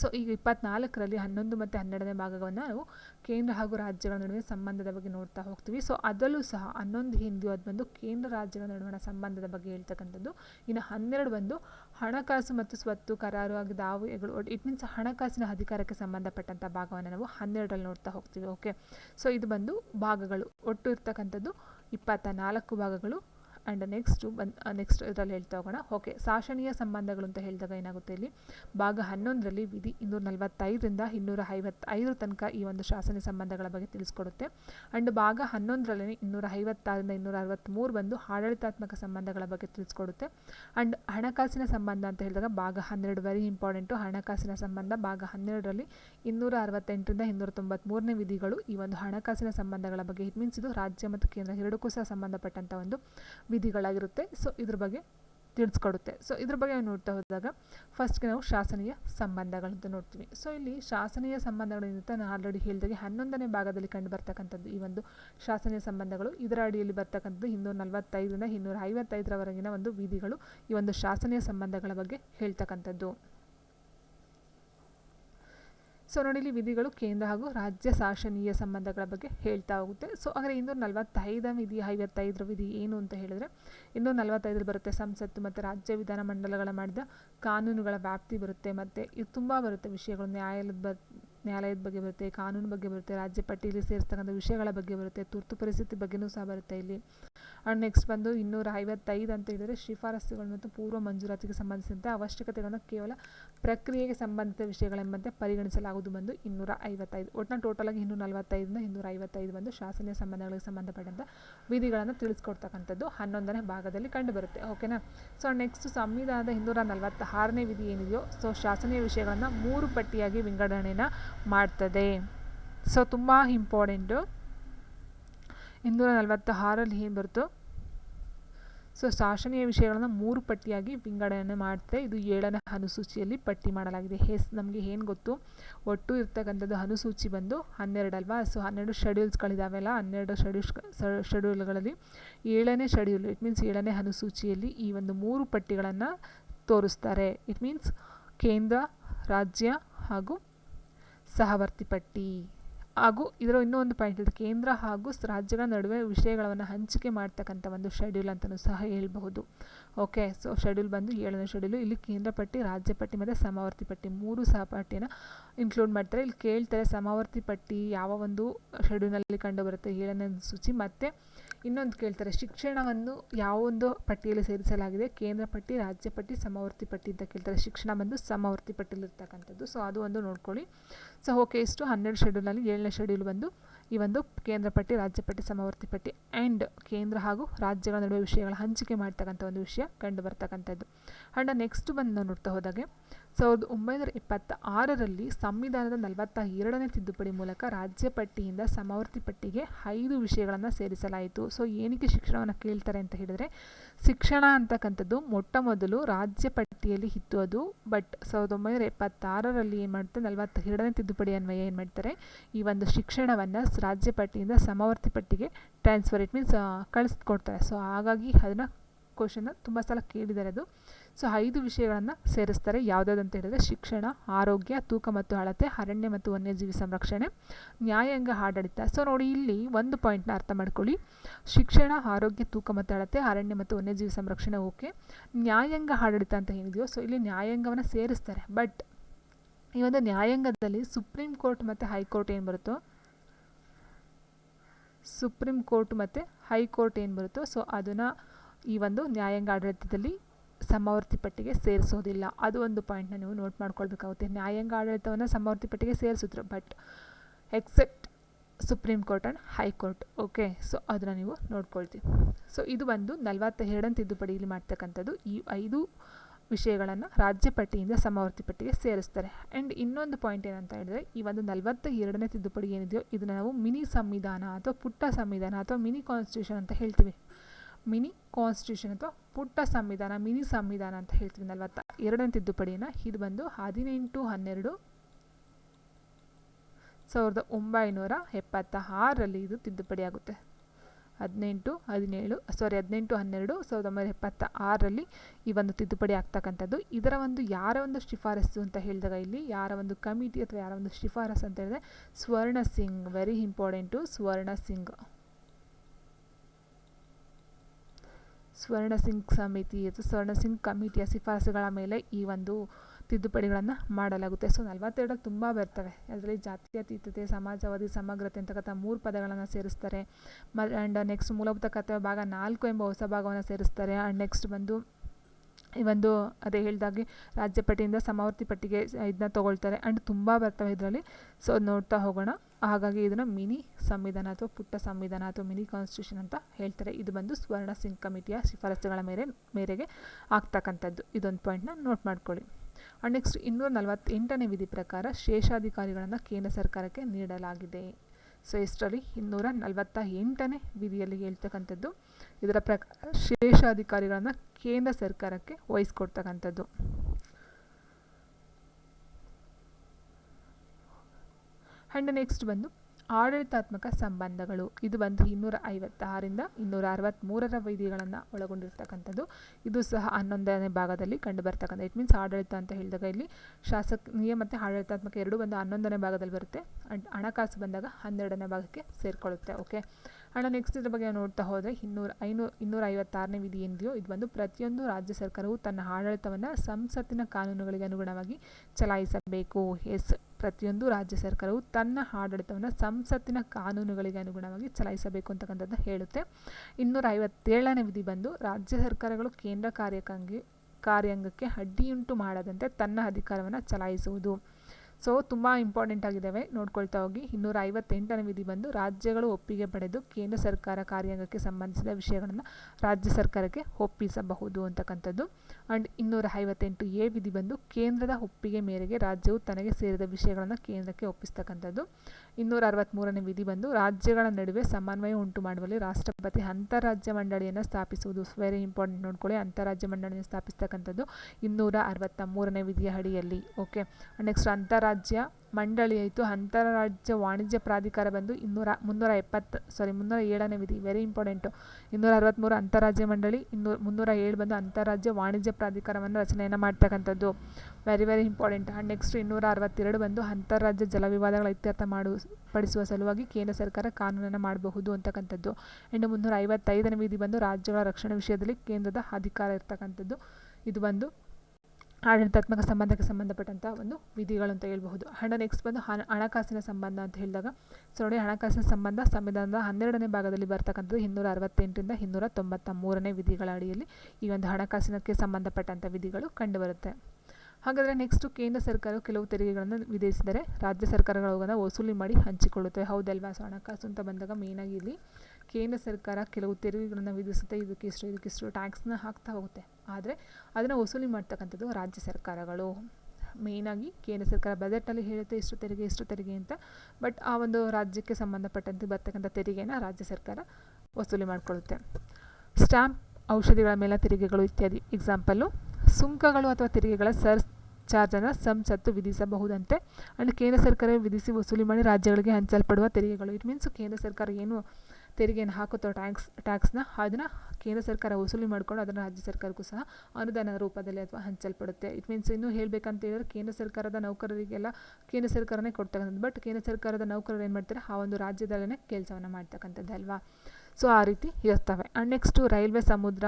ಸೊ ಈಗ ಇಪ್ಪತ್ನಾಲ್ಕರಲ್ಲಿ ಹನ್ನೊಂದು ಮತ್ತು ಹನ್ನೆರಡನೇ ಭಾಗವನ್ನು ನಾವು ಕೇಂದ್ರ ಹಾಗೂ ರಾಜ್ಯಗಳ ನಡುವೆ ಸಂಬಂಧದ ಬಗ್ಗೆ ನೋಡ್ತಾ ಹೋಗ್ತೀವಿ. ಸೊ ಅದರಲ್ಲೂ ಸಹ ಹನ್ನೊಂದು ಹಿಂದೂ, ಅದು ಬಂದು ಕೇಂದ್ರ ರಾಜ್ಯಗಳ ನಡುವಿನ ಸಂಬಂಧದ ಬಗ್ಗೆ ಹೇಳ್ತಕ್ಕಂಥದ್ದು. ಇನ್ನು ಹನ್ನೆರಡು ಬಂದು ಹಣಕಾಸು ಮತ್ತು ಸ್ವತ್ತು, ಕರಾರು ಆಗಿ ದಾವೆಗಳು ಇಟ್ ಮೀನ್ಸ್ ಹಣಕಾಸಿನ ಅಧಿಕಾರಕ್ಕೆ ಸಂಬಂಧಪಟ್ಟಂಥ ಭಾಗವನ್ನು ನಾವು ಹನ್ನೆರಡರಲ್ಲಿ ನೋಡ್ತಾ ಹೋಗ್ತೀವಿ ಓಕೆ ಸೊ ಇದು ಬಂದು ಭಾಗಗಳು. ಒಟ್ಟು ಇರ್ತಕ್ಕಂಥದ್ದು ಇಪ್ಪತ್ತ ನಾಲ್ಕು ಭಾಗಗಳು. ಆ್ಯಂಡ್ ನೆಕ್ಸ್ಟು ಬಂದು ನೆಕ್ಸ್ಟ್ ಇದರಲ್ಲಿ ಹೇಳ್ತಾ ಹೋಗೋಣ. ಓಕೆ ಶಾಸನೀಯ ಸಂಬಂಧಗಳು ಅಂತ ಹೇಳಿದಾಗ ಏನಾಗುತ್ತೆ ಇಲ್ಲಿ? ಭಾಗ ಹನ್ನೊಂದರಲ್ಲಿ ವಿಧಿ ಇನ್ನೂರ ನಲವತ್ತೈದರಿಂದ ಇನ್ನೂರ ಐವತ್ತೈದರ ತನಕ ಈ ಒಂದು ಶಾಸನ ಸಂಬಂಧಗಳ ಬಗ್ಗೆ ತಿಳಿಸ್ಕೊಡುತ್ತೆ. ಆ್ಯಂಡ್ ಭಾಗ ಹನ್ನೊಂದರಲ್ಲಿ ಇನ್ನೂರ ಐವತ್ತಾರರಿಂದ ಇನ್ನೂರ ಅರವತ್ತ್ಮೂರು ಬಂದು ಆಡಳಿತಾತ್ಮಕ ಸಂಬಂಧಗಳ ಬಗ್ಗೆ ತಿಳಿಸ್ಕೊಡುತ್ತೆ. ಆ್ಯಂಡ್ ಹಣಕಾಸಿನ ಸಂಬಂಧ ಅಂತ ಹೇಳಿದಾಗ ಭಾಗ ಹನ್ನೆರಡು ವೆರಿ ಇಂಪಾರ್ಟೆಂಟು ಹಣಕಾಸಿನ ಸಂಬಂಧ ಭಾಗ ಹನ್ನೆರಡರಲ್ಲಿ ಇನ್ನೂರ ಅರವತ್ತೆಂಟರಿಂದ ಇನ್ನೂರ ತೊಂಬತ್ತ್ಮೂರನೇ ವಿಧಿಗಳು ಈ ಒಂದು ಹಣಕಾಸಿನ ಸಂಬಂಧಗಳ ಬಗ್ಗೆ. ಇಟ್ ಮೀನ್ಸ್ ಇದು ರಾಜ್ಯ ಮತ್ತು ಕೇಂದ್ರ ಎರಡಕ್ಕೂ ಸಹ ಸಂಬಂಧಪಟ್ಟಂಥ ಒಂದು ವಿಧಿಗಳಾಗಿರುತ್ತೆ. ಸೊ ಇದ್ರ ಬಗ್ಗೆ ತಿಳಿಸ್ಕೊಡುತ್ತೆ. ಸೊ ಇದ್ರ ಬಗ್ಗೆ ನೋಡ್ತಾ ಹೋದಾಗ ಫಸ್ಟ್ಗೆ ನಾವು ಶಾಸನೀಯ ಸಂಬಂಧಗಳಂತ ನೋಡ್ತೀವಿ. ಸೊ ಇಲ್ಲಿ ಶಾಸನೀಯ ಸಂಬಂಧಗಳಿಂದ ನಾನು ಆಲ್ರೆಡಿ ಹೇಳಿದಾಗೆ ಹನ್ನೊಂದನೇ ಭಾಗದಲ್ಲಿ ಕಂಡು ಬರ್ತಕ್ಕಂಥದ್ದು ಈ ಒಂದು ಶಾಸನೀಯ ಸಂಬಂಧಗಳು. ಇದರ ಅಡಿಯಲ್ಲಿ ಬರ್ತಕ್ಕಂಥದ್ದು ಇನ್ನೂರ ನಲವತ್ತೈದರಿಂದ ಇನ್ನೂರ ಐವತ್ತೈದರವರೆಗಿನ ಒಂದು ವಿಧಿಗಳು ಈ ಒಂದು ಶಾಸನೀಯ ಸಂಬಂಧಗಳ ಬಗ್ಗೆ ಹೇಳ್ತಕ್ಕಂಥದ್ದು. ಸೊ ನೋಡಿ ವಿಧಿಗಳು ಕೇಂದ್ರ ಹಾಗೂ ರಾಜ್ಯ ಶಾಸನೀಯ ಸಂಬಂಧಗಳ ಬಗ್ಗೆ ಹೇಳ್ತಾ ಹೋಗುತ್ತೆ. ಸೊ ಅಂದರೆ ಇನ್ನೂರ ನಲವತ್ತೈದ ವಿಧಿ, ಐವತ್ತೈದರ ವಿಧಿ ಏನು ಅಂತ ಹೇಳಿದ್ರೆ, ಇನ್ನೂರ ನಲವತ್ತೈದರಲ್ಲಿ ಬರುತ್ತೆ ಸಂಸತ್ತು ಮತ್ತು ರಾಜ್ಯ ವಿಧಾನ ಮಂಡಲಗಳ ಮಾಡಿದ ಕಾನೂನುಗಳ ವ್ಯಾಪ್ತಿ ಬರುತ್ತೆ ಮತ್ತು ಇದು ತುಂಬ ಬರುತ್ತೆ ವಿಷಯಗಳು. ನ್ಯಾಯಾಲಯದ ಬ, ನ್ಯಾಯಾಲಯದ ಬಗ್ಗೆ ಬರುತ್ತೆ, ಕಾನೂನು ಬಗ್ಗೆ ಬರುತ್ತೆ, ರಾಜ್ಯ ಪಟ್ಟಿಯಲ್ಲಿ ಸೇರಿಸ್ತಕ್ಕಂಥ ವಿಷಯಗಳ ಬಗ್ಗೆ ಬರುತ್ತೆ, ತುರ್ತು ಪರಿಸ್ಥಿತಿ ಬಗ್ಗೆನೂ ಸಹ ಬರುತ್ತೆ ಇಲ್ಲಿ. ಆ್ಯಂಡ್ ನೆಕ್ಸ್ಟ್ ಬಂದು ಇನ್ನೂರ ಐವತ್ತೈದು ಅಂತ ಹೇಳಿದರೆ ಶಿಫಾರಸುಗಳು ಮತ್ತು ಪೂರ್ವ ಮಂಜೂರಾತಿಗೆ ಸಂಬಂಧಿಸಿದಂತೆ ಅವಶ್ಯಕತೆಗಳನ್ನು ಕೇವಲ ಪ್ರಕ್ರಿಯೆಗೆ ಸಂಬಂಧಿತ ವಿಷಯಗಳೆಂಬಂತೆ ಪರಿಗಣಿಸಲಾಗುವುದು ಬಂದು ಇನ್ನೂರ ಐವತ್ತೈದು. ಒಟ್ಟಿನ ಟೋಟಲಾಗಿ ಇನ್ನೂರ ನಲವತ್ತೈದರಿಂದ ಇನ್ನೂರ ಐವತ್ತೈದು ಬಂದು ಶಾಸನೀಯ ಸಂಬಂಧಗಳಿಗೆ ಸಂಬಂಧಪಟ್ಟಂಥ ವಿಧಿಗಳನ್ನು ತಿಳಿಸ್ಕೊಡ್ತಕ್ಕಂಥದ್ದು ಹನ್ನೊಂದನೇ ಭಾಗದಲ್ಲಿ ಕಂಡುಬರುತ್ತೆ. ಓಕೆನಾ ಸೊ ನೆಕ್ಸ್ಟ್ ಸಂವಿಧಾನದ ಇನ್ನೂರ ನಲವತ್ತಾರನೇ ವಿಧಿ ಏನಿದೆಯೋ ಸೊ ಶಾಸನೀಯ ವಿಷಯಗಳನ್ನು ಮೂರು ಪಟ್ಟಿಯಾಗಿ ವಿಂಗಡಣೆನ ಮಾಡ್ತದೆ. ಸೊ ತುಂಬ ಇಂಪಾರ್ಟೆಂಟು ಇನ್ನೂರ ನಲವತ್ತ ಆರಲ್ಲಿ ಏನು ಬರುತ್ತೋ ಸೊ ಶಾಸನೀಯ ವಿಷಯಗಳನ್ನು ಮೂರು ಪಟ್ಟಿಯಾಗಿ ವಿಂಗಡಣೆ ಮಾಡ್ತಾರೆ ಇದು ಏಳನೇ ಅನುಸೂಚಿಯಲ್ಲಿ ಪಟ್ಟಿ ಮಾಡಲಾಗಿದೆ. ಹೆಸ್ ನಮಗೆ ಏನು ಗೊತ್ತು? ಒಟ್ಟು ಇರ್ತಕ್ಕಂಥದ್ದು ಅನುಸೂಚಿ ಬಂದು ಹನ್ನೆರಡಲ್ವಾ ಸೊ ಹನ್ನೆರಡು ಶೆಡ್ಯೂಲ್ಸ್ಗಳಿದಾವೆಲ್ಲ ಹನ್ನೆರಡು ಶೆಡ್ಯೂಲ್ಸ್ ಶೆಡ್ಯೂಲ್ಗಳಲ್ಲಿ ಏಳನೇ ಶೆಡ್ಯೂಲ್ ಇಟ್ ಮೀನ್ಸ್ ಏಳನೇ ಅನುಸೂಚಿಯಲ್ಲಿ ಈ ಒಂದು ಮೂರು ಪಟ್ಟಿಗಳನ್ನು ತೋರಿಸ್ತಾರೆ. ಇಟ್ ಮೀನ್ಸ್ ಕೇಂದ್ರ, ರಾಜ್ಯ ಹಾಗೂ ಸಹವರ್ತಿ ಪಟ್ಟಿ. ಹಾಗೂ ಇದರ ಇನ್ನೊಂದು ಪಾಯಿಂಟ್ ಇದೆ ಕೇಂದ್ರ ಹಾಗೂ ರಾಜ್ಯಗಳ ನಡುವೆ ವಿಷಯಗಳನ್ನು ಹಂಚಿಕೆ ಮಾಡ್ತಕ್ಕಂಥ ಒಂದು ಶೆಡ್ಯೂಲ್ ಅಂತಲೂ ಸಹ ಹೇಳಬಹುದು. ಓಕೆ ಸೊ ಶೆಡ್ಯೂಲ್ ಬಂದು ಏಳನೇ ಶೆಡ್ಯೂಲು ಇಲ್ಲಿ ಕೇಂದ್ರ ಪಟ್ಟಿ, ರಾಜ್ಯ ಪಟ್ಟಿ ಮತ್ತು ಸಮಾವರ್ತಿ ಪಟ್ಟಿ ಮೂರು ಸಹ ಪಟ್ಟಿಯನ್ನು ಇನ್ಕ್ಲೂಡ್ ಮಾಡ್ತಾರೆ. ಇಲ್ಲಿ ಕೇಳ್ತಾರೆ ಸಮಾವರ್ತಿ ಪಟ್ಟಿ ಯಾವ ಒಂದು ಶೆಡ್ಯೂಲ್ನಲ್ಲಿ ಕಂಡುಬರುತ್ತೆ ಏಳನೇ ಸೂಚಿ. ಮತ್ತು ಇನ್ನೊಂದು ಕೇಳ್ತಾರೆ, ಶಿಕ್ಷಣವನ್ನು ಯಾವ ಒಂದು ಪಟ್ಟಿಯಲ್ಲಿ ಸೇರಿಸಲಾಗಿದೆ? ಕೇಂದ್ರ ಪಟ್ಟಿ, ರಾಜ್ಯ ಪಟ್ಟಿ, ಸಮವರ್ತಿ ಪಟ್ಟಿ ಅಂತ ಕೇಳ್ತಾರೆ. ಶಿಕ್ಷಣ ಬಂದು ಸಮವರ್ತಿ ಪಟ್ಟಿಲಿರ್ತಕ್ಕಂಥದ್ದು ಸೊ ಅದು ಒಂದು ನೋಡ್ಕೊಳ್ಳಿ. ಸೊ ಓಕೆ ಇಷ್ಟು ಹನ್ನೆರಡು ಶೆಡ್ಯೂಲ್ನಲ್ಲಿ ಏಳನೇ ಶೆಡ್ಯೂಲ್ ಬಂದು ಈ ಒಂದು ಕೇಂದ್ರ ಪಟ್ಟಿ, ರಾಜ್ಯ ಪಟ್ಟಿ, ಸಮವರ್ತಿ ಪಟ್ಟಿ ಆ್ಯಂಡ್ ಕೇಂದ್ರ ಹಾಗೂ ರಾಜ್ಯಗಳ ನಡುವೆ ವಿಷಯಗಳ ಹಂಚಿಕೆ ಮಾಡ್ತಕ್ಕಂಥ ಒಂದು ವಿಷಯ ಕಂಡು ಬರ್ತಕ್ಕಂಥದ್ದು. ಆ್ಯಂಡ್ ನೆಕ್ಸ್ಟ್ ಬಂದು ನಾವು ನೋಡ್ತಾ ಹೋದಾಗೆ ಸಾವಿರದ ಒಂಬೈನೂರ ಇಪ್ಪತ್ತ ಆರರಲ್ಲಿ ಸಂವಿಧಾನದ ನಲವತ್ತ ಎರಡನೇ ತಿದ್ದುಪಡಿ ಮೂಲಕ ರಾಜ್ಯ ಪಟ್ಟಿಯಿಂದ ಸಮವರ್ತಿ ಪಟ್ಟಿಗೆ ಐದು ವಿಷಯಗಳನ್ನು ಸೇರಿಸಲಾಯಿತು. ಸೊ ಏನಕ್ಕೆ ಶಿಕ್ಷಣವನ್ನು ಕೇಳ್ತಾರೆ ಅಂತ ಹೇಳಿದರೆ, ಶಿಕ್ಷಣ ಅಂತಕ್ಕಂಥದ್ದು ಮೊಟ್ಟ ಮೊದಲು ರಾಜ್ಯ ಪಟ್ಟಿಯಲ್ಲಿ ಇತ್ತು ಅದು ಬಟ್ ಸಾವಿರದ ಒಂಬೈನೂರ ಎಪ್ಪತ್ತಾರರಲ್ಲಿ ಏನು ಮಾಡ್ತಾರೆ, ನಲವತ್ತ ಎರಡನೇ ತಿದ್ದುಪಡಿ ಅನ್ವಯ ಏನು ಮಾಡ್ತಾರೆ, ಈ ಒಂದು ಶಿಕ್ಷಣವನ್ನು ರಾಜ್ಯ ಪಟ್ಟಿಯಿಂದ ಸಮವರ್ತಿ ಪಟ್ಟಿಗೆ ಟ್ರಾನ್ಸ್ಫರ್ ಇಟ್ ಮೀನ್ಸ್ ಕಳಿಸ್ಕೊಡ್ತಾರೆ. ಸೊ ಹಾಗಾಗಿ ಅದನ್ನು ಕ್ವಶನ್ನ ತುಂಬ ಸಲ ಕೇಳಿದ್ದಾರೆ ಅದು. ಸೊ ಐದು ವಿಷಯಗಳನ್ನು ಸೇರಿಸ್ತಾರೆ. ಅಂತ ಹೇಳಿದ್ರೆ ಶಿಕ್ಷಣ, ಆರೋಗ್ಯ, ತೂಕ ಮತ್ತು ಅಳತೆ, ಅರಣ್ಯ ಮತ್ತು ವನ್ಯಜೀವಿ ಸಂರಕ್ಷಣೆ, ನ್ಯಾಯಾಂಗ ಆಡಳಿತ. ಸೊ ನೋಡಿ, ಇಲ್ಲಿ ಒಂದು ಪಾಯಿಂಟ್ನ ಅರ್ಥ ಮಾಡ್ಕೊಳ್ಳಿ. ಶಿಕ್ಷಣ, ಆರೋಗ್ಯ, ತೂಕ ಮತ್ತು ಅಳತೆ, ಅರಣ್ಯ ಮತ್ತು ವನ್ಯಜೀವಿ ಸಂರಕ್ಷಣೆ ಓಕೆ. ನ್ಯಾಯಾಂಗ ಆಡಳಿತ ಅಂತ ಏನಿದೆಯೋ, ಸೊ ಇಲ್ಲಿ ನ್ಯಾಯಾಂಗವನ್ನು ಸೇರಿಸ್ತಾರೆ. ಬಟ್ ಈ ಒಂದು ನ್ಯಾಯಾಂಗದಲ್ಲಿ ಸುಪ್ರೀಂ ಕೋರ್ಟ್ ಮತ್ತು ಹೈಕೋರ್ಟ್ ಏನು ಬರುತ್ತೋ? ಸುಪ್ರೀಂ ಕೋರ್ಟ್ ಮತ್ತು ಹೈಕೋರ್ಟ್ ಏನು ಬರುತ್ತೋ? ಸೊ ಅದನ್ನು ಈ ಒಂದು ನ್ಯಾಯಾಂಗ ಆಡಳಿತದಲ್ಲಿ ಸಮವರ್ತಿ ಪಟ್ಟಿಗೆ ಸೇರಿಸೋದಿಲ್ಲ. ಅದು ಒಂದು ಪಾಯಿಂಟ್ನ ನೀವು ನೋಟ್ ಮಾಡ್ಕೊಳ್ಬೇಕಾಗುತ್ತೆ. ನ್ಯಾಯಾಂಗ ಆಡಳಿತವನ್ನು ಸಮವರ್ತಿ ಪಟ್ಟಿಗೆ ಸೇರಿಸಿದ್ರು but except supreme court and high court okay so ಅದನ್ನು ನೀವು ನೋಡ್ಕೊಳ್ತೀವಿ. ಸೊ ಇದು ಒಂದು ನಲವತ್ತ ಎರಡನೇ ತಿದ್ದುಪಡಿಯಲ್ಲಿ ಮಾಡ್ತಕ್ಕಂಥದ್ದು. ಈ ಐದು ವಿಷಯಗಳನ್ನು ರಾಜ್ಯ ಪಟ್ಟಿಯಿಂದ ಸಮವರ್ತಿ ಪಟ್ಟಿಗೆ ಸೇರಿಸ್ತಾರೆ. ಆ್ಯಂಡ್ ಇನ್ನೊಂದು ಪಾಯಿಂಟ್ ಏನಂತ ಹೇಳಿದ್ರೆ, ಈ ಒಂದು ನಲವತ್ತ ಎರಡನೇ ತಿದ್ದುಪಡಿ ಏನಿದೆಯೋ, ಇದನ್ನು ನಾವು ಮಿನಿ ಸಂವಿಧಾನ ಅಥವಾ ಪುಟ್ಟ ಸಂವಿಧಾನ ಅಥವಾ ಮಿನಿ ಕಾನ್ಸ್ಟಿಟ್ಯೂಷನ್ ಅಂತ ಹೇಳ್ತೀವಿ. ಮಿನಿ ಕಾನ್ಸ್ಟಿಟ್ಯೂಷನ್ ಅಥವಾ ಪುಟ್ಟ ಸಂವಿಧಾನ, ಮಿನಿ ಸಂವಿಧಾನ ಅಂತ ಹೇಳ್ತೀವಿ ನಲ್ವತ್ತ ಎರಡನೇ ತಿದ್ದುಪಡಿಯನ್ನು ಇದು ಬಂದು ಹದಿನೆಂಟು, ಹನ್ನೆರಡು, ಸಾವಿರದ ಒಂಬೈನೂರ ಎಪ್ಪತ್ತ ಆರರಲ್ಲಿ ಇದು ತಿದ್ದುಪಡಿ ಆಗುತ್ತೆ. ಹದಿನೆಂಟು, ಹದಿನೇಳು ಸಾರಿ ಹದಿನೆಂಟು, ಹನ್ನೆರಡು, ಸಾವಿರದ ಒಂಬೈನೂರ ಎಪ್ಪತ್ತ ಆರರಲ್ಲಿ ಈ ಒಂದು ತಿದ್ದುಪಡಿ ಆಗ್ತಕ್ಕಂಥದ್ದು. ಇದರ ಒಂದು ಯಾರ ಒಂದು ಶಿಫಾರಸು ಅಂತ ಹೇಳಿದಾಗ ಇಲ್ಲಿ ಯಾರ ಒಂದು ಕಮಿಟಿ ಅಥವಾ ಯಾರ ಒಂದು ಶಿಫಾರಸು ಅಂತ ಹೇಳಿದ್ರೆ ಸ್ವರ್ಣ ಸಿಂಗ್ ವೆರಿ ಇಂಪಾರ್ಟೆಂಟು ಸ್ವರ್ಣ ಸಿಂಗ್. ಸ್ವರ್ಣ ಸಿಂಗ್ ಸಮಿತಿ ಅಥವಾ ಸ್ವರ್ಣ ಸಿಂಗ್ ಕಮಿಟಿಯ ಶಿಫಾರಸುಗಳ ಮೇಲೆ ಈ ಒಂದು ತಿದ್ದುಪಡಿಗಳನ್ನು ಮಾಡಲಾಗುತ್ತೆ. ಸೊ ನಲವತ್ತೆರಡಲ್ಲಿ ತುಂಬ ಬರ್ತವೆ. ಅದರಲ್ಲಿ ಜಾತ್ಯತೀತತೆ ಸಮಾಜವಾದಿ, ಸಮಗ್ರತೆ ಅಂತಕ್ಕಂಥ ಮೂರು ಪದಗಳನ್ನು ಸೇರಿಸ್ತಾರೆ. ಮ ಆ್ಯಂಡ್ ನೆಕ್ಸ್ಟ್ ಮೂಲಭೂತ ಕರ್ತವ್ಯ ಭಾಗ ನಾಲ್ಕು ಎಂಬ ಹೊಸ ಭಾಗವನ್ನು ಸೇರಿಸ್ತಾರೆ. ಆ್ಯಂಡ್ ನೆಕ್ಸ್ಟ್ ಬಂದು ಈ ಒಂದು ಅದೇ ಹೇಳಿದಾಗೆ ರಾಜ್ಯ ಪಟ್ಟಿಯಿಂದ ಸಮಾವರ್ತಿ ಪಟ್ಟಿಗೆ ಇದನ್ನ ತೊಗೊಳ್ತಾರೆ. ಆ್ಯಂಡ್ ತುಂಬ ಬರ್ತವೆ ಇದರಲ್ಲಿ. ಸೊ ನೋಡ್ತಾ ಹೋಗೋಣ. ಹಾಗಾಗಿ ಇದನ್ನು ಮಿನಿ ಸಂವಿಧಾನ ಅಥವಾ ಪುಟ್ಟ ಸಂವಿಧಾನ ಅಥವಾ ಮಿನಿ ಕಾನ್ಸ್ಟಿಟ್ಯೂಷನ್ ಅಂತ ಹೇಳ್ತಾರೆ. ಇದು ಬಂದು ಸ್ವರ್ಣ ಸಿಂಗ್ ಕಮಿಟಿಯ ಶಿಫಾರಸುಗಳ ಮೇರೆ, ಮೇರೆಗೆ ಆಗ್ತಕ್ಕಂಥದ್ದು. ಇದೊಂದು ಪಾಯಿಂಟ್ನ ನೋಟ್ ಮಾಡ್ಕೊಳ್ಳಿ. ಆ್ಯಂಡ್ ನೆಕ್ಸ್ಟ್ ಇನ್ನೂರ ನಲವತ್ತೆಂಟನೇ ವಿಧಿ ಪ್ರಕಾರ ಶೇಷಾಧಿಕಾರಿಗಳನ್ನು ಕೇಂದ್ರ ಸರ್ಕಾರಕ್ಕೆ ನೀಡಲಾಗಿದೆ. ಸೊ ಇಷ್ಟರಲ್ಲಿ ಇನ್ನೂರ ನಲವತ್ತ ಎಂಟನೇ ವಿಧಿಯಲ್ಲಿ ಹೇಳ್ತಕ್ಕಂಥದ್ದು. ಇದರ ಪ್ರಕಾರ ಶೇಷಾಧಿಕಾರಿಗಳನ್ನು ಕೇಂದ್ರ ಸರ್ಕಾರಕ್ಕೆ ವಹಿಸ್ಕೊಡ್ತಕ್ಕಂಥದ್ದು. ಆ್ಯಂಡ್ ನೆಕ್ಸ್ಟ್ ಬಂದು ಆಡಳಿತಾತ್ಮಕ ಸಂಬಂಧಗಳು. ಇದು ಬಂದು ಇನ್ನೂರ ಐವತ್ತಾರರಿಂದ ಇನ್ನೂರ ಅರವತ್ತ್ಮೂರರ ವಿಧಿಗಳನ್ನು ಒಳಗೊಂಡಿರ್ತಕ್ಕಂಥದ್ದು. ಇದು ಸಹ ಹನ್ನೊಂದನೇ ಭಾಗದಲ್ಲಿ ಕಂಡು ಬರ್ತಕ್ಕಂಥ ಇಟ್ ಮೀನ್ಸ್ ಆಡಳಿತ ಅಂತ ಹೇಳಿದಾಗ ಇಲ್ಲಿ ಶಾಸಕೀಯ ಮತ್ತು ಆಡಳಿತಾತ್ಮಕ ಎರಡು ಬಂದು ಹನ್ನೊಂದನೇ ಭಾಗದಲ್ಲಿ ಬರುತ್ತೆ. ಅಂಡ್ ಹಣಕಾಸು ಬಂದಾಗ ಹನ್ನೆರಡನೇ ಭಾಗಕ್ಕೆ ಸೇರಿಕೊಳ್ಳುತ್ತೆ. ಓಕೆ ಅಣ್ಣ ನೆಕ್ಸ್ಟ್ ಇದ್ರ ಬಗ್ಗೆ ನೋಡ್ತಾ ಹೋದರೆ ಇನ್ನೂರ ಐನೂರು ಇನ್ನೂರ ಐವತ್ತಾರನೇ ವಿಧಿ ಏನಿದೆಯೋ, ಇದು ಬಂದು ಪ್ರತಿಯೊಂದು ರಾಜ್ಯ ಸರ್ಕಾರವು ತನ್ನ ಆಡಳಿತವನ್ನು ಸಂಸತ್ತಿನ ಕಾನೂನುಗಳಿಗೆ ಅನುಗುಣವಾಗಿ ಚಲಾಯಿಸಬೇಕು. ಎಸ್ ಪ್ರತಿಯೊಂದು ರಾಜ್ಯ ಸರ್ಕಾರವು ತನ್ನ ಆಡಳಿತವನ್ನು ಸಂಸತ್ತಿನ ಕಾನೂನುಗಳಿಗೆ ಅನುಗುಣವಾಗಿ ಚಲಾಯಿಸಬೇಕು ಅಂತಕ್ಕಂಥದ್ದು ಹೇಳುತ್ತೆ. ಇನ್ನೂರ ಐವತ್ತೇಳನೇ ವಿಧಿ ಬಂದು ರಾಜ್ಯ ಸರ್ಕಾರಗಳು ಕೇಂದ್ರ ಕಾರ್ಯಕಾಂಗಿ ಕಾರ್ಯಾಂಗಕ್ಕೆ ಅಡ್ಡಿಯುಂಟು ಮಾಡದಂತೆ ತನ್ನ ಅಧಿಕಾರವನ್ನು ಚಲಾಯಿಸುವುದು. ಸೊ ತುಂಬ ಇಂಪಾರ್ಟೆಂಟ್ ಆಗಿದ್ದಾವೆ. ನೋಡ್ಕೊಳ್ತಾ ಹೋಗಿ. ಇನ್ನೂರ ಐವತ್ತೆಂಟನೇ ವಿಧಿ ಬಂದು ರಾಜ್ಯಗಳು ಒಪ್ಪಿಗೆ ಪಡೆದು ಕೇಂದ್ರ ಸರ್ಕಾರ ಕಾರ್ಯಾಂಗಕ್ಕೆ ಸಂಬಂಧಿಸಿದ ವಿಷಯಗಳನ್ನು ರಾಜ್ಯ ಸರ್ಕಾರಕ್ಕೆ ಒಪ್ಪಿಸಬಹುದು ಅಂತಕ್ಕಂಥದ್ದು. ಆ್ಯಂಡ್ ಇನ್ನೂರ ಐವತ್ತೆಂಟು ಎ ವಿಧಿ ಬಂದು ಕೇಂದ್ರದ ಒಪ್ಪಿಗೆ ಮೇರೆಗೆ ರಾಜ್ಯವು ತನಗೆ ಸೇರಿದ ವಿಷಯಗಳನ್ನು ಕೇಂದ್ರಕ್ಕೆ ಒಪ್ಪಿಸ್ತಕ್ಕಂಥದ್ದು. ಇನ್ನೂರ ಅರವತ್ತ್ಮೂರನೇ ವಿಧಿ ಬಂದು ರಾಜ್ಯಗಳ ನಡುವೆ ಸಮನ್ವಯ ಉಂಟು ಮಾಡುವಲ್ಲಿ ರಾಷ್ಟ್ರಪತಿ ಅಂತಾರಾಜ್ಯ ಮಂಡಳಿಯನ್ನು ಸ್ಥಾಪಿಸುವುದು ವೆರಿ ಇಂಪಾರ್ಟೆಂಟ್ ನೋಡ್ಕೊಳ್ಳಿ. ಅಂತಾರಾಜ್ಯ ಮಂಡಳಿಯನ್ನು ಸ್ಥಾಪಿಸ್ತಕ್ಕಂಥದ್ದು ಇನ್ನೂರ ಅರವತ್ತ ಮೂರನೇ ವಿಧಿಯ ಅಡಿಯಲ್ಲಿ. ಓಕೆ ನೆಕ್ಸ್ಟ್ ಅಂತಾರಾಜ್ಯ ಮಂಡಳಿ ಆಯಿತು. ಅಂತಾರಾಜ್ಯ ವಾಣಿಜ್ಯ ಪ್ರಾಧಿಕಾರ ಬಂದು ಇನ್ನೂರ, ಮುನ್ನೂರ ಎಪ್ಪತ್ತು ಸಾರಿ ಮುನ್ನೂರ ಏಳನೇ ವಿಧಿ. ವೆರಿ ಇಂಪಾರ್ಟೆಂಟು ಇನ್ನೂರ ಅರವತ್ತ್ಮೂರು ಅಂತಾರಾಜ್ಯ ಮಂಡಳಿ, ಇನ್ನೂರ, ಮುನ್ನೂರ ಏಳು ಬಂದು ಅಂತಾರಾಜ್ಯ ವಾಣಿಜ್ಯ ಪ್ರಾಧಿಕಾರವನ್ನು ರಚನೆಯನ್ನು ಮಾಡ್ತಕ್ಕಂಥದ್ದು. Very very important and next ಇನ್ನೂರ ಅರವತ್ತೆರಡು ಬಂದು ಅಂತಾರಾಜ್ಯ ಜಲ ವಿವಾದಗಳ ಇತ್ಯರ್ಥ ಮಾಡು ಪಡಿಸುವ ಸಲುವಾಗಿ ಕೇಂದ್ರ ಸರ್ಕಾರ ಕಾನೂನನ್ನು ಮಾಡಬಹುದು ಅಂತಕ್ಕಂಥದ್ದು. ಇನ್ನು ಮುನ್ನೂರ ಐವತ್ತೈದನೇ ವಿಧಿ ಬಂದು ರಾಜ್ಯಗಳ ರಕ್ಷಣೆ ವಿಷಯದಲ್ಲಿ ಕೇಂದ್ರದ ಅಧಿಕಾರ ಇರ್ತಕ್ಕಂಥದ್ದು. ಇದು ಬಂದು ಆಡಳಿತಾತ್ಮಕ ಸಂಬಂಧಕ್ಕೆ ಸಂಬಂಧಪಟ್ಟಂಥ ಒಂದು ವಿಧಿಗಳು ಅಂತ ಹೇಳ್ಬಹುದು. ಹಣ ನೆಕ್ಸ್ಟ್ ಬಂದು ಹಣ, ಹಣಕಾಸಿನ ಸಂಬಂಧ ಅಂತ ಹೇಳಿದಾಗ ಸೊ ನೋಡಿ ಹಣಕಾಸಿನ ಸಂಬಂಧ ಸಂವಿಧಾನದ ಹನ್ನೆರಡನೇ ಭಾಗದಲ್ಲಿ ಬರ್ತಕ್ಕಂಥದ್ದು ಇನ್ನೂರ ಅರವತ್ತೆಂಟರಿಂದ ಇನ್ನೂರ ತೊಂಬತ್ತ ಮೂರನೇ ವಿಧಿಗಳ ಅಡಿಯಲ್ಲಿ ಈ ಒಂದು ಹಣಕಾಸಿನಕ್ಕೆ ಸಂಬಂಧಪಟ್ಟಂಥ ವಿಧಿಗಳು ಕಂಡುಬರುತ್ತೆ. ಹಾಗಾದರೆ ನೆಕ್ಸ್ಟು ಕೇಂದ್ರ ಸರ್ಕಾರವು ಕೆಲವು ತೆರಿಗೆಗಳನ್ನು ವಿಧಿಸಿದರೆ ರಾಜ್ಯ ಸರ್ಕಾರಗಳು ಅವುಗಳನ್ನು ವಸೂಲಿ ಮಾಡಿ ಹಂಚಿಕೊಳ್ಳುತ್ತವೆ. ಹೌದಲ್ವಾ? ಸೊ, ಹಣಕಾಸು ಅಂತ ಬಂದಾಗ ಮೇಯ್ನಾಗಿ ಇಲ್ಲಿ ಕೇಂದ್ರ ಸರ್ಕಾರ ಕೆಲವು ತೆರಿಗೆಗಳನ್ನು ವಿಧಿಸುತ್ತೆ. ಇದಕ್ಕಿಷ್ಟು ಇದಕ್ಕಿಷ್ಟು ಟ್ಯಾಕ್ಸ್ನ ಹಾಕ್ತಾ ಹೋಗುತ್ತೆ. ಆದರೆ ಅದನ್ನು ವಸೂಲಿ ಮಾಡ್ತಕ್ಕಂಥದ್ದು ರಾಜ್ಯ ಸರ್ಕಾರಗಳು. ಮೇಯ್ನಾಗಿ ಕೇಂದ್ರ ಸರ್ಕಾರ ಬಜೆಟ್ನಲ್ಲಿ ಹೇಳುತ್ತೆ ಇಷ್ಟು ತೆರಿಗೆ ಇಷ್ಟು ತೆರಿಗೆ ಅಂತ. ಬಟ್ ಆ ಒಂದು ರಾಜ್ಯಕ್ಕೆ ಸಂಬಂಧಪಟ್ಟಂತೆ ಬರ್ತಕ್ಕಂಥ ತೆರಿಗೆನ ರಾಜ್ಯ ಸರ್ಕಾರ ವಸೂಲಿ ಮಾಡಿಕೊಳ್ಳುತ್ತೆ. ಸ್ಟ್ಯಾಂಪ್ ಔಷಧಿಗಳ ಮೇಲೆ ತೆರಿಗೆಗಳು ಇತ್ಯಾದಿ. ಎಕ್ಸಾಂಪಲ್ಲು ಸುಂಕಗಳು ಅಥವಾ ತೆರಿಗೆಗಳ ಸರ್ ಚಾರ್ಜನ್ನು ಸಂಸತ್ತು ವಿಧಿಸಬಹುದಂತೆ. ಆ್ಯಂಡ್ ಕೇಂದ್ರ ಸರ್ಕಾರ ವಿಧಿಸಿ ವಸೂಲಿ ಮಾಡಿ ರಾಜ್ಯಗಳಿಗೆ ಹಂಚಲ್ಪಡುವ ತೆರಿಗೆಗಳು. ಇಟ್ ಮೀನ್ಸ್ ಕೇಂದ್ರ ಸರ್ಕಾರ ಏನು ತೆರಿಗೆಯನ್ನು ಹಾಕುತ್ತೋ ಟ್ಯಾಕ್ಸ್, ಟ್ಯಾಕ್ಸ್ನ, ಅದನ್ನು ಕೇಂದ್ರ ಸರ್ಕಾರ ವಸೂಲಿ ಮಾಡಿಕೊಂಡು ಅದನ್ನು ರಾಜ್ಯ ಸರ್ಕಾರಕ್ಕೂ ಸಹ ಅನುದಾನದ ರೂಪದಲ್ಲಿ ಅಥವಾ ಹಂಚಲ್ಪಡುತ್ತೆ. ಇಟ್ ಮೀನ್ಸ್ ಇನ್ನೂ ಹೇಳಬೇಕಂತ ಹೇಳಿದ್ರೆ ಕೇಂದ್ರ ಸರ್ಕಾರದ ನೌಕರರಿಗೆಲ್ಲ ಕೇಂದ್ರ ಸರ್ಕಾರನೇ ಕೊಡ್ತಕ್ಕಂಥದ್ದು. ಬಟ್ ಕೇಂದ್ರ ಸರ್ಕಾರದ ನೌಕರರು ಏನು ಮಾಡ್ತಾರೆ? ಆ ಒಂದು ರಾಜ್ಯದಲ್ಲೇ ಕೆಲಸವನ್ನು ಮಾಡ್ತಕ್ಕಂಥದ್ದು ಅಲ್ವಾ ಸೊ ಆ ರೀತಿ ಇರ್ತವೆ ಆ್ಯಂಡ್ ನೆಕ್ಸ್ಟು ರೈಲ್ವೆ ಸಮುದ್ರ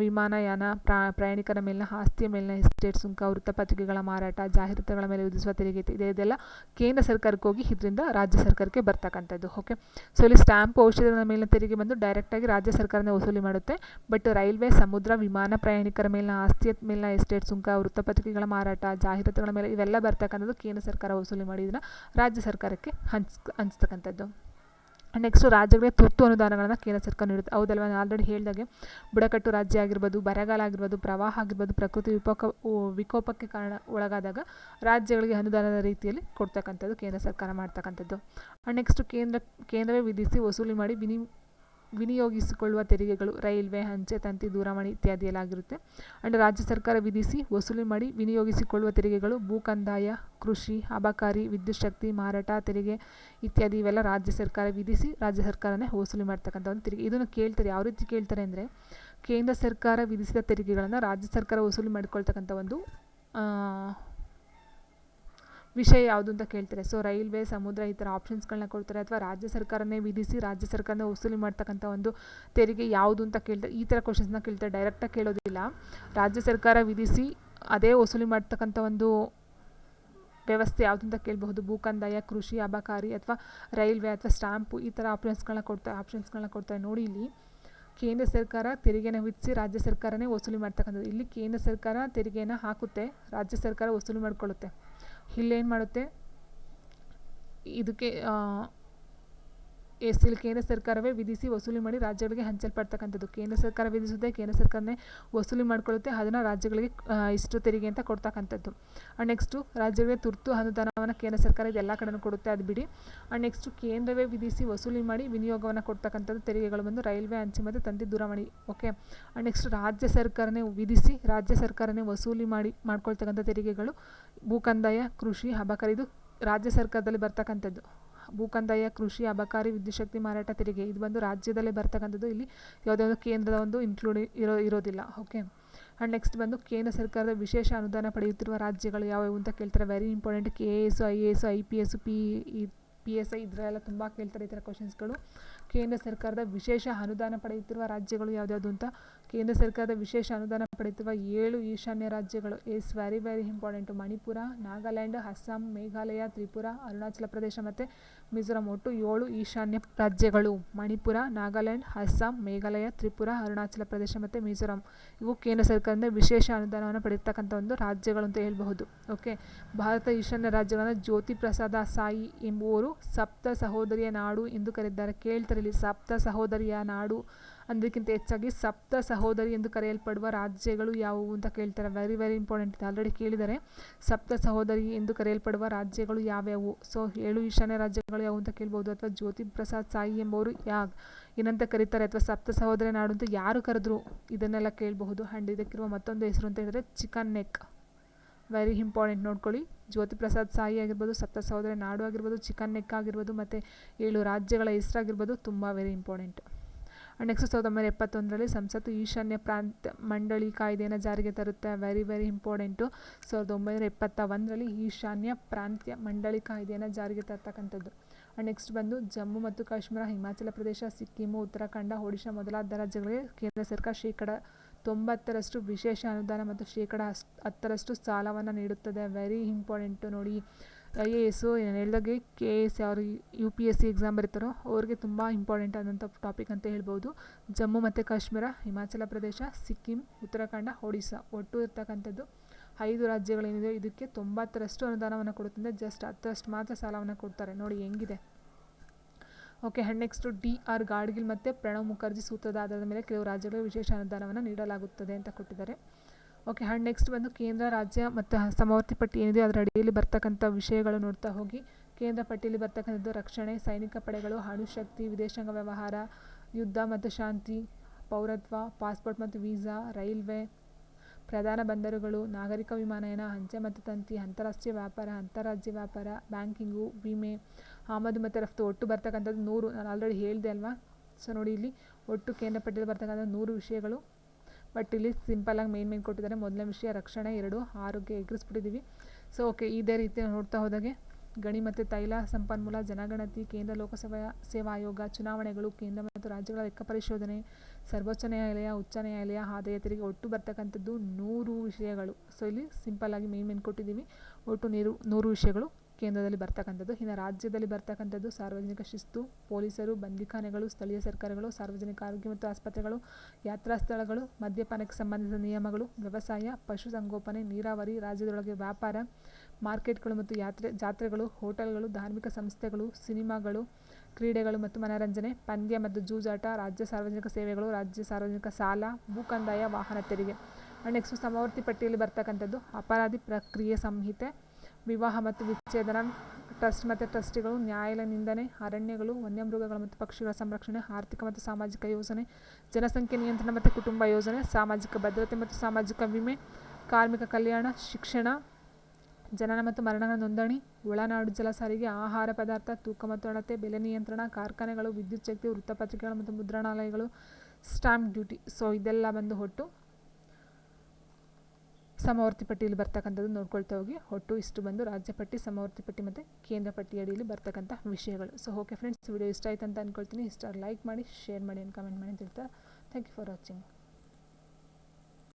ವಿಮಾನಯಾನ, ಪ್ರಾ, ಪ್ರಯಾಣಿಕರ ಮೇಲಿನ ಆಸ್ತಿಯ ಮೇಲಿನ ಎಸ್ಟೇಟ್ ಸುಂಕ, ವೃತ್ತಪತ್ರಿಕೆಗಳ ಮಾರಾಟ, ಜಾಹೀರಾತುಗಳ ಮೇಲೆ ವಿಧಿಸುವ ತೆರಿಗೆ ಇದೆ ಇದೆಲ್ಲ ಕೇಂದ್ರ ಸರ್ಕಾರಕ್ಕೆ ಹೋಗಿ ಇದರಿಂದ ರಾಜ್ಯ ಸರ್ಕಾರಕ್ಕೆ ಬರ್ತಕ್ಕಂಥದ್ದು. ಓಕೆ ಸೊ ಇಲ್ಲಿ ಸ್ಟ್ಯಾಂಪ್ ಔಷಧಿಗಳ ಮೇಲಿನ ತೆರಿಗೆ ಬಂದು ಡೈರೆಕ್ಟಾಗಿ ರಾಜ್ಯ ಸರ್ಕಾರನೇ ವಸೂಲಿ ಮಾಡುತ್ತೆ. ಬಟ್ ರೈಲ್ವೆ, ಸಮುದ್ರ, ವಿಮಾನ ಪ್ರಯಾಣಿಕರ ಮೇಲಿನ ಆಸ್ತಿಯ ಮೇಲಿನ ಎಸ್ಟೇಟ್ ಸುಂಕ, ವೃತ್ತಪತ್ರಿಕೆಗಳ ಮಾರಾಟ, ಜಾಹೀರಾತುಗಳ ಮೇಲೆ ಇವೆಲ್ಲ ಬರ್ತಕ್ಕಂಥದ್ದು ಕೇಂದ್ರ ಸರ್ಕಾರ ವಸೂಲಿ ಮಾಡಿ ಇದನ್ನು ರಾಜ್ಯ ಸರ್ಕಾರಕ್ಕೆ ಹಂಚ್, ಹಂಚ್ತಕ್ಕಂಥದ್ದು. ನೆಕ್ಸ್ಟು ರಾಜ್ಯಗಳಿಗೆ ತುರ್ತು ಅನುದಾನಗಳನ್ನು ಕೇಂದ್ರ ಸರ್ಕಾರ ನೀಡುತ್ತೆ. ಹೌದಲ್ವ? ನಾನು ಆಲ್ರೆಡಿ ಹೇಳಿದಾಗೆ ಬುಡಕಟ್ಟು ರಾಜ್ಯ ಆಗಿರ್ಬೋದು, ಬರಗಾಲ ಆಗಿರ್ಬೋದು, ಪ್ರವಾಹ ಆಗಿರ್ಬೋದು, ಪ್ರಕೃತಿ ವಿಕೋಪ ವಿಕೋಪಕ್ಕೆ ಕಾರಣ ಒಳಗಾದಾಗ ರಾಜ್ಯಗಳಿಗೆ ಅನುದಾನದ ರೀತಿಯಲ್ಲಿ ಕೊಡ್ತಕ್ಕಂಥದ್ದು, ಕೇಂದ್ರ ಸರ್ಕಾರ ಮಾಡ್ತಕ್ಕಂಥದ್ದು. ನೆಕ್ಸ್ಟು ಕೇಂದ್ರ, ಕೇಂದ್ರವೇ ವಿಧಿಸಿ ವಸೂಲಿ ಮಾಡಿ ವಿನಿ ವಿನಿಯೋಗಿಸಿಕೊಳ್ಳುವ ತೆರಿಗೆಗಳು, ರೈಲ್ವೆ ಅಂಚೆ ತಂತಿ, ದೂರವಾಣಿ ಇತ್ಯಾದಿಯಲ್ಲಾಗಿರುತ್ತೆ. ಆ್ಯಂಡ್ ರಾಜ್ಯ ಸರ್ಕಾರ ವಿಧಿಸಿ ವಸೂಲಿ ಮಾಡಿ ವಿನಿಯೋಗಿಸಿಕೊಳ್ಳುವ ತೆರಿಗೆಗಳು ಭೂ ಕಂದಾಯ ಕೃಷಿ, ಅಬಕಾರಿ, ವಿದ್ಯುತ್ ಶಕ್ತಿ, ಮಾರಾಟ, ತೆರಿಗೆ ಇತ್ಯಾದಿ ಇವೆಲ್ಲ ರಾಜ್ಯ ಸರ್ಕಾರ ವಿಧಿಸಿ ರಾಜ್ಯ ಸರ್ಕಾರನೇ ವಸೂಲಿ ಮಾಡ್ತಕ್ಕಂಥ ಒಂದು ತೆರಿಗೆ. ಇದನ್ನು ಕೇಳ್ತಾರೆ, ಯಾವ ರೀತಿ ಕೇಳ್ತಾರೆ ಅಂದರೆ ಕೇಂದ್ರ ಸರ್ಕಾರ ವಿಧಿಸಿದ ತೆರಿಗೆಗಳನ್ನು ರಾಜ್ಯ ಸರ್ಕಾರ ವಸೂಲಿ ಮಾಡಿಕೊಳ್ತಕ್ಕಂಥ ಒಂದು ವಿಷಯ ಯಾವುದು ಅಂತ ಕೇಳ್ತಾರೆ. ಸೊ ರೈಲ್ವೆ, ಸಮುದ್ರ ಈ ಥರ ಆಪ್ಷನ್ಸ್ಗಳನ್ನ ಕೊಡ್ತಾರೆ ಅಥವಾ ರಾಜ್ಯ ಸರ್ಕಾರನೇ ವಿಧಿಸಿ ರಾಜ್ಯ ಸರ್ಕಾರನೇ ವಸೂಲಿ ಮಾಡ್ತಕ್ಕಂಥ ಒಂದು ತೆರಿಗೆ ಯಾವುದು ಅಂತ ಕೇಳ್ತಾರೆ ಈ ಥರ ಕ್ವಶನ್ಸ್ನ ಕೇಳ್ತಾರೆ. ಡೈರೆಕ್ಟಾಗಿ ಕೇಳೋದಿಲ್ಲ. ರಾಜ್ಯ ಸರ್ಕಾರ ವಿಧಿಸಿ ಅದೇ ವಸೂಲಿ ಮಾಡ್ತಕ್ಕಂಥ ಒಂದು ವ್ಯವಸ್ಥೆ ಯಾವುದು ಅಂತ ಕೇಳಬಹುದು. ಭೂ ಕಂದಾಯ ಕೃಷಿ, ಅಬಕಾರಿ ಅಥವಾ ರೈಲ್ವೆ ಅಥವಾ ಸ್ಟ್ಯಾಂಪು ಈ ಥರ ಆಪ್ಷನ್ಸ್ಗಳನ್ನ ಕೊಡ್ತಾರೆ ಆಪ್ಷನ್ಸ್ಗಳನ್ನ ಕೊಡ್ತಾರೆ. ನೋಡಿ ಇಲ್ಲಿ ಕೇಂದ್ರ ಸರ್ಕಾರ ತೆರಿಗೆನ ವಿಧಿಸಿ ರಾಜ್ಯ ಸರ್ಕಾರನೇ ವಸೂಲಿ ಮಾಡ್ತಕ್ಕಂಥದ್ದು. ಇಲ್ಲಿ ಕೇಂದ್ರ ಸರ್ಕಾರ ತೆರಿಗೆನ ಹಾಕುತ್ತೆ, ರಾಜ್ಯ ಸರ್ಕಾರ ವಸೂಲಿ ಮಾಡಿಕೊಳ್ಳುತ್ತೆ. ಇಲ್ಲೇನು ಮಾಡುತ್ತೆ? ಇದಕ್ಕೆ ಎಸ್ ಇಲ್ಲಿ ಕೇಂದ್ರ ಸರ್ಕಾರವೇ ವಿಧಿಸಿ ವಸೂಲಿ ಮಾಡಿ ರಾಜ್ಯಗಳಿಗೆ ಹಂಚಲ್ಪಡ್ತಕ್ಕಂಥದ್ದು. ಕೇಂದ್ರ ಸರ್ಕಾರ ವಿಧಿಸುತ್ತೆ, ಕೇಂದ್ರ ಸರ್ಕಾರನೇ ವಸೂಲಿ ಮಾಡಿಕೊಳ್ಳುತ್ತೆ, ಅದನ್ನು ರಾಜ್ಯಗಳಿಗೆ ಇಷ್ಟು ತೆರಿಗೆ ಅಂತ ಕೊಡ್ತಕ್ಕಂಥದ್ದು. ಆ್ಯಂಡ್ ನೆಕ್ಸ್ಟು ರಾಜ್ಯಗಳಿಗೆ ತುರ್ತು ಅನುದಾನವನ್ನು ಕೇಂದ್ರ ಸರ್ಕಾರ ಇದೆಲ್ಲ ಕಡೆನೂ ಕೊಡುತ್ತೆ, ಅದು ಬಿಡಿ. ಆ್ಯಂಡ್ ನೆಕ್ಸ್ಟು ಕೇಂದ್ರವೇ ವಿಧಿಸಿ ವಸೂಲಿ ಮಾಡಿ ವಿನಿಯೋಗವನ್ನು ಕೊಡ್ತಕ್ಕಂಥದ್ದು ತೆರಿಗೆಗಳು ಬಂದು ರೈಲ್ವೆ ಅಂಚೆ ಮತ್ತು ತಂದಿ ದೂರವಾಣಿ, ಓಕೆ? ಆ್ಯಂಡ್ ನೆಕ್ಸ್ಟ್ ರಾಜ್ಯ ಸರ್ಕಾರನೇ ವಿಧಿಸಿ ರಾಜ್ಯ ಸರ್ಕಾರನೇ ವಸೂಲಿ ಮಾಡಿ, ಮಾಡ್ಕೊಳ್ತಕ್ಕಂಥ ತೆರಿಗೆಗಳು ಭೂ ಕಂದಾಯ ಕೃಷಿ ಅಬಕಾರಿ. ಇದು ರಾಜ್ಯ ಸರ್ಕಾರದಲ್ಲಿ ಬರ್ತಕ್ಕಂಥದ್ದು. ಭೂಕಂದಾಯ ಕೃಷಿ ಅಬಕಾರಿ ವಿದ್ಯುತ್ ಶಕ್ತಿ ಮಾರಾಟ ತೆರಿಗೆ. ಇದು ಬಂದು ರಾಜ್ಯದಲ್ಲೇ ಬರ್ತಕ್ಕಂಥದ್ದು. ಇಲ್ಲಿ ಯಾವುದೇ ಒಂದು ಕೇಂದ್ರದ ಒಂದು ಇನ್ಕ್ಲೂಡ್ ಇರೋ, ಇರೋದಿಲ್ಲ. ಓಕೆ ಆ್ಯಂಡ್ ನೆಕ್ಸ್ಟ್ ಬಂದು ಕೇಂದ್ರ ಸರ್ಕಾರದ ವಿಶೇಷ ಅನುದಾನ ಪಡೆಯುತ್ತಿರುವ ರಾಜ್ಯಗಳು ಯಾವ್ಯಾವು ಅಂತ ಕೇಳ್ತಾರೆ. Very important K A S I A S I P S P P S I ಇದ್ರೆಲ್ಲ ತುಂಬ ಕೇಳ್ತಾರೆ ಈ ಥರ ಕ್ವಶನ್ಸ್ಗಳು ಕೇಂದ್ರ ಸರ್ಕಾರದ ವಿಶೇಷ ಅನುದಾನ ಪಡೆಯುತ್ತಿರುವ ರಾಜ್ಯಗಳು ಯಾವ್ದ್ಯಾವುದು ಅಂತ? ಕೇಂದ್ರ ಸರ್ಕಾರದ ವಿಶೇಷ ಅನುದಾನ ಪಡೆಯುತ್ತಿರುವ ಏಳು ಈಶಾನ್ಯ ರಾಜ್ಯಗಳು. Is very very important Manipur, Nagaland, Assam, Meghalaya, Tripura, Arunachal Pradesh ಮತ್ತು ಮಿಜೋರಾಂ ಒಟ್ಟು ಏಳು ಈಶಾನ್ಯ ರಾಜ್ಯಗಳು. ಮಣಿಪುರ, ನಾಗಾಲ್ಯಾಂಡ್, ಅಸ್ಸಾಂ, ಮೇಘಾಲಯ, ತ್ರಿಪುರ, ಅರುಣಾಚಲ ಪ್ರದೇಶ ಮತ್ತು ಮಿಜೋರಾಂ. ಇವು ಕೇಂದ್ರ ಸರ್ಕಾರದಿಂದ ವಿಶೇಷ ಅನುದಾನವನ್ನು ಪಡೆಯತಕ್ಕಂಥ ಒಂದು ರಾಜ್ಯಗಳು ಅಂತ ಹೇಳ್ಬಹುದು. ಓಕೆ? ಭಾರತ ಈಶಾನ್ಯ ರಾಜ್ಯಗಳನ್ನು ಜ್ಯೋತಿ ಪ್ರಸಾದ ಸಾಯಿ ಎಂಬುವರು ಸಪ್ತ ಸಹೋದರಿಯ ನಾಡು ಎಂದು ಕರೆದಿದ್ದಾರೆ ಕೇಳ್ತಾರೆ ಸಪ್ತ ಸಹೋದರಿಯ ನಾಡು ಅಂದಕ್ಕಿಂತ ಹೆಚ್ಚಾಗಿ ಸಪ್ತ ಸಹೋದರಿ ಎಂದು ಕರೆಯಲ್ಪಡುವ ರಾಜ್ಯಗಳು ಯಾವುವು ಅಂತ ಕೇಳ್ತಾರೆ. ವೆರಿ ವೆರಿ ಇಂಪಾರ್ಟೆಂಟ್ ಇದೆ ಆಲ್ರೆಡಿ ಕೇಳಿದರೆ ಸಪ್ತ ಸಹೋದರಿ ಎಂದು ಕರೆಯಲ್ಪಡುವ ರಾಜ್ಯಗಳು ಯಾವ್ಯಾವು? ಸೊ ಏಳು ಈಶಾನ್ಯ ರಾಜ್ಯಗಳು ಯಾವುವು ಅಂತ ಕೇಳ್ಬೋದು. ಅಥವಾ ಜ್ಯೋತಿ ಪ್ರಸಾದ್ ಸಾಯಿ ಎಂಬವರು ಯಾ ಏನಂತ ಕರೀತಾರೆ? ಅಥವಾ ಸಪ್ತ ಸಹೋದರಿ ನಾಡು ಅಂತ ಯಾರು ಕರೆದ್ರು? ಇದನ್ನೆಲ್ಲ ಕೇಳಬಹುದು. ಆ್ಯಂಡ್ ಇದಕ್ಕಿರುವ ಮತ್ತೊಂದು ಹೆಸರು ಅಂತ ಹೇಳಿದರೆ ಚಿಕನ್ ನೆಕ್ ವೆರಿ ಇಂಪಾರ್ಟೆಂಟ್ ನೋಡ್ಕೊಳ್ಳಿ. ಜ್ಯೋತಿ ಪ್ರಸಾದ್ ಸಾಯಿ ಆಗಿರ್ಬೋದು, ಸಪ್ತ ಸಹೋದರ ನಾಡು ಆಗಿರ್ಬೋದು ಚಿಕನ್ ನೆಕ್ ಆಗಿರ್ಬೋದು, ಮತ್ತು ಏಳು ರಾಜ್ಯಗಳ ಹೆಸರಾಗಿರ್ಬೋದು, ತುಂಬ ವೆರಿ ಇಂಪಾರ್ಟೆಂಟ್ ನೆಕ್ಸ್ಟ್ ಸಾವಿರದ ಒಂಬೈನೂರ ಎಪ್ಪತ್ತೊಂದರಲ್ಲಿ ಸಂಸತ್ತು ಈಶಾನ್ಯ ಪ್ರಾಂತ್ಯ ಮಂಡಳಿ ಕಾಯ್ದೆಯನ್ನು ಜಾರಿಗೆ ತರುತ್ತೆ. ವೆರಿ ವೆರಿ ಇಂಪಾರ್ಟೆಂಟು ಸಾವಿರದ ಒಂಬೈನೂರ ಎಪ್ಪತ್ತ ಒಂದರಲ್ಲಿ ಈಶಾನ್ಯ ಪ್ರಾಂತ್ಯ ಮಂಡಳಿ ಕಾಯ್ದೆಯನ್ನು ಜಾರಿಗೆ ತರ್ತಕ್ಕಂಥದ್ದು. ನೆಕ್ಸ್ಟ್ ಬಂದು ಜಮ್ಮು ಮತ್ತು ಕಾಶ್ಮೀರ, ಹಿಮಾಚಲ ಪ್ರದೇಶ, ಸಿಕ್ಕಿಮು, ಉತ್ತರಾಖಂಡ, ಒಡಿಶಾ ಮೊದಲಾದ ರಾಜ್ಯಗಳಿಗೆ ಕೇಂದ್ರ ಸರ್ಕಾರ ಶೇಕಡ ತೊಂಬತ್ತರಷ್ಟು ವಿಶೇಷ ಅನುದಾನ ಮತ್ತು ಶೇಕಡ ಹತ್ತರಷ್ಟು ಸಾಲವನ್ನು ನೀಡುತ್ತದೆ. ವೆರಿ ಇಂಪಾರ್ಟೆಂಟು ನೋಡಿ. ಐ ಎ ಎಸ್ಸು ಹೇಳ್ದಾಗೆ ಕೆ ಎ ಎಸ್ ಯಾರು U P S C exam ಬರೀತಾರೋ, ಅವ್ರಿಗೆ ತುಂಬ ಇಂಪಾರ್ಟೆಂಟ್ ಆದಂಥ ಟಾಪಿಕ್ ಅಂತ ಹೇಳ್ಬೋದು. ಜಮ್ಮು ಮತ್ತು ಕಾಶ್ಮೀರ, ಹಿಮಾಚಲ ಪ್ರದೇಶ, ಸಿಕ್ಕಿಂ, ಉತ್ತರಾಖಂಡ ಒಡಿಶಾ ಒಟ್ಟು ಇರ್ತಕ್ಕಂಥದ್ದು ಐದು ರಾಜ್ಯಗಳೇನಿದೆ, ಇದಕ್ಕೆ ತೊಂಬತ್ತರಷ್ಟು ಅನುದಾನವನ್ನು ಕೊಡುತ್ತಂದರೆ ಜಸ್ಟ್ ಹತ್ತರಷ್ಟು ಮಾತ್ರ ಸಾಲವನ್ನು ಕೊಡ್ತಾರೆ. ನೋಡಿ ಹೆಂಗಿದೆ. ಓಕೆ ಹಣ್ಣು ನೆಕ್ಸ್ಟು ಡಿ ಆರ್ ಗಾಡ್ಗಿಲ್ ಮತ್ತು ಪ್ರಣವ್ ಮುಖರ್ಜಿ ಸೂತ್ರದ ಆಧಾರದ ಮೇಲೆ ಕೆಲವು ರಾಜ್ಯಗಳಿಗೆ ವಿಶೇಷ ಅನುದಾನವನ್ನು ನೀಡಲಾಗುತ್ತದೆ ಅಂತ ಕೊಟ್ಟಿದ್ದಾರೆ. ಓಕೆ ಹ್ಯಾಂಡ್ ನೆಕ್ಸ್ಟ್ ಬಂದು ಕೇಂದ್ರ, ರಾಜ್ಯ ಮತ್ತು ಸಮವರ್ತಿ ಪಟ್ಟಿ ಏನಿದೆ ಅದರ ಅಡಿಯಲ್ಲಿ ಬರ್ತಕ್ಕಂಥ ವಿಷಯಗಳು ನೋಡ್ತಾ ಹೋಗಿ. ಕೇಂದ್ರ ಪಟ್ಟಿಯಲ್ಲಿ ಬರ್ತಕ್ಕಂಥದ್ದು ರಕ್ಷಣೆ, ಸೈನಿಕ ಪಡೆಗಳು ಅಣುಶಕ್ತಿ ವಿದೇಶಾಂಗ ವ್ಯವಹಾರ, ಯುದ್ಧ ಮತ್ತು ಶಾಂತಿ, ಪೌರತ್ವ, ಪಾಸ್ಪೋರ್ಟ್ ಮತ್ತು ವೀಸಾ, ರೈಲ್ವೆ, ಪ್ರಧಾನ ಬಂದರುಗಳು, ನಾಗರಿಕ ವಿಮಾನಯಾನ, ಅಂಚೆ ಮತ್ತು ತಂತಿ, ಅಂತಾರಾಷ್ಟ್ರೀಯ ವ್ಯಾಪಾರ, ಅಂತಾರಾಜ್ಯ ವ್ಯಾಪಾರ, ಬ್ಯಾಂಕಿಂಗು, ವಿಮೆ, ಆಮದು ಮತ್ತು ರಫ್ತು. ಒಟ್ಟು ಬರ್ತಕ್ಕಂಥದ್ದು ನೂರು, ನಾನು ಆಲ್ರೆಡಿ ಹೇಳಿದೆ ಅಲ್ವಾ? ಸೊ ನೋಡಿ ಇಲ್ಲಿ ಒಟ್ಟು ಕೇಂದ್ರ ಪಟ್ಟಿಯಲ್ಲಿ ಬರ್ತಕ್ಕಂಥ ನೂರು ವಿಷಯಗಳು. ಬಟ್ ಇಲ್ಲಿ ಸಿಂಪಲಾಗಿ ಮೇನ್ ಮೇನ್ ಕೊಟ್ಟಿದ್ದಾರೆ. ಮೊದಲನೇ ವಿಷಯ ರಕ್ಷಣೆ ಎರಡು, ಆರೋಗ್ಯ ಎಗ್ರಿಸ್ಬಿಟ್ಟಿದ್ದೀವಿ ಸೊ ಓಕೆ ಇದೇ ರೀತಿ ನೋಡ್ತಾ ಹೋದಾಗೆ, ಗಣಿ ಮತ್ತು ತೈಲ ಸಂಪನ್ಮೂಲ, ಜನಗಣತಿ, ಕೇಂದ್ರ ಲೋಕಸಭಾ ಸೇವಾ ಆಯೋಗ, ಚುನಾವಣೆಗಳು, ಕೇಂದ್ರ ಮತ್ತು ರಾಜ್ಯಗಳ ಲೆಕ್ಕ ಪರಿಶೋಧನೆ, ಸರ್ವೋಚ್ಚ ನ್ಯಾಯಾಲಯ, ಉಚ್ಚ ನ್ಯಾಯಾಲಯ, ಆದಾಯ ತೆರಿಗೆ, ಒಟ್ಟು ಬರ್ತಕ್ಕಂಥದ್ದು ನೂರು ವಿಷಯಗಳು. ಸೊ ಇಲ್ಲಿ ಸಿಂಪಲ್ಲಾಗಿ ಮೇನ್ ಮೇನ್ ಕೊಟ್ಟಿದ್ದೀವಿ. ಒಟ್ಟು ನೀರು, ನೂರು ವಿಷಯಗಳು. ಕೇಂದ್ರದಲ್ಲಿ ಬರ್ತಕ್ಕಂಥದ್ದು. ಇನ್ನು ರಾಜ್ಯದಲ್ಲಿ ಬರ್ತಕ್ಕಂಥದ್ದು ಸಾರ್ವಜನಿಕ ಶಿಸ್ತು, ಪೊಲೀಸರು, ಬಂದಿಖಾನೆಗಳು, ಸ್ಥಳೀಯ ಸರ್ಕಾರಗಳು, ಸಾರ್ವಜನಿಕ ಆರೋಗ್ಯ ಮತ್ತು ಆಸ್ಪತ್ರೆಗಳು, ಯಾತ್ರಾ ಸ್ಥಳಗಳು, ಮದ್ಯಪಾನಕ್ಕೆ ಸಂಬಂಧಿಸಿದ ನಿಯಮಗಳು, ವ್ಯವಸಾಯ ಪಶುಸಂಗೋಪನೆ ನೀರಾವರಿ, ರಾಜ್ಯದೊಳಗೆ ವ್ಯಾಪಾರ, ಮಾರ್ಕೆಟ್ಗಳು ಮತ್ತು ಯಾತ್ರೆ, ಜಾತ್ರೆಗಳು, ಹೋಟೆಲ್ಗಳು, ಧಾರ್ಮಿಕ ಸಂಸ್ಥೆಗಳು, ಸಿನಿಮಾಗಳು, ಕ್ರೀಡೆಗಳು ಮತ್ತು ಮನರಂಜನೆ, ಪಂದ್ಯ ಮತ್ತು ಜೂಜಾಟ, ರಾಜ್ಯ ಸಾರ್ವಜನಿಕ ಸೇವೆಗಳು, ರಾಜ್ಯ ಸಾರ್ವಜನಿಕ ಸಾಲ ಭೂ ಕಂದಾಯ ವಾಹನ ತೆರಿಗೆ. ನೆಕ್ಸ್ಟ್ ಸಮವರ್ತಿ ಪಟ್ಟಿಯಲ್ಲಿ ಬರ್ತಕ್ಕಂಥದ್ದು ಅಪರಾಧಿ ಪ್ರಕ್ರಿಯೆ ಸಂಹಿತೆ. ವಿವಾಹ ಮತ್ತು ವಿಚ್ಛೇದನ, ಟ್ರಸ್ಟ್ ಮತ್ತು ಟ್ರಸ್ಟಿಗಳು, ನ್ಯಾಯಾಲಯ ನಿಂದನೆ, ಅರಣ್ಯಗಳು, ವನ್ಯಮೃಗಗಳು ಮತ್ತು ಪಕ್ಷಿಗಳ ಸಂರಕ್ಷಣೆ, ಆರ್ಥಿಕ ಮತ್ತು ಸಾಮಾಜಿಕ ಯೋಜನೆ, ಜನಸಂಖ್ಯೆ ನಿಯಂತ್ರಣ ಮತ್ತು ಕುಟುಂಬ ಯೋಜನೆ, ಸಾಮಾಜಿಕ ಭದ್ರತೆ ಮತ್ತು ಸಾಮಾಜಿಕ ವಿಮೆ, ಕಾರ್ಮಿಕ ಕಲ್ಯಾಣ, ಶಿಕ್ಷಣ, ಜನನ ಮತ್ತು ಮರಣಗಳ ನೋಂದಣಿ, ಒಳನಾಡು ಜಲ ಸಾರಿಗೆ, ಆಹಾರ ಪದಾರ್ಥ, ತೂಕ ಮತ್ತು ಅಳತೆ, ಬೆಲೆ ನಿಯಂತ್ರಣ, ಕಾರ್ಖಾನೆಗಳು ವಿದ್ಯುಚ್ಛಕ್ತಿ ವೃತ್ತಪತ್ರಿಕೆಗಳು ಮತ್ತು ಮುದ್ರಣಾಲಯಗಳು, ಸ್ಟಾಂಪ್ ಡ್ಯೂಟಿ. ಸೊ ಇದೆಲ್ಲ ಬಂದು ಒಟ್ಟು ಸಮವರ್ತಿ ಪಟ್ಟಿಯಲ್ಲಿ ಬರ್ತಕ್ಕಂಥದ್ದು ನೋಡ್ಕೊಳ್ತಾ ಹೋಗಿ. ಒಟ್ಟು ಇಷ್ಟು ಬಂದು ರಾಜ್ಯ ಪಟ್ಟಿ, ಸಮವರ್ತಿ ಪಟ್ಟಿ ಮತ್ತು ಕೇಂದ್ರ ಪಟ್ಟಿ ಅಡಿಯಲ್ಲಿ ಬರ್ತಕ್ಕಂಥ ವಿಷಯಗಳು. ಸೊ ಓಕೆ ಫ್ರೆಂಡ್ಸ್ ವಿಡಿಯೋ ಇಷ್ಟ ಆಯ್ತು ಅಂತ ಅಂದ್ಕೊಳ್ತೀನಿ ಇಷ್ಟ ಲೈಕ್ ಮಾಡಿ ಶೇರ್ ಮಾಡಿ ಅಂತ ಕಮೆಂಟ್ ಮಾಡಿ ಅಂತ ಹೇಳ್ತಾ ಥ್ಯಾಂಕ್ ಯು ಫಾರ್ ವಾಚಿಂಗ್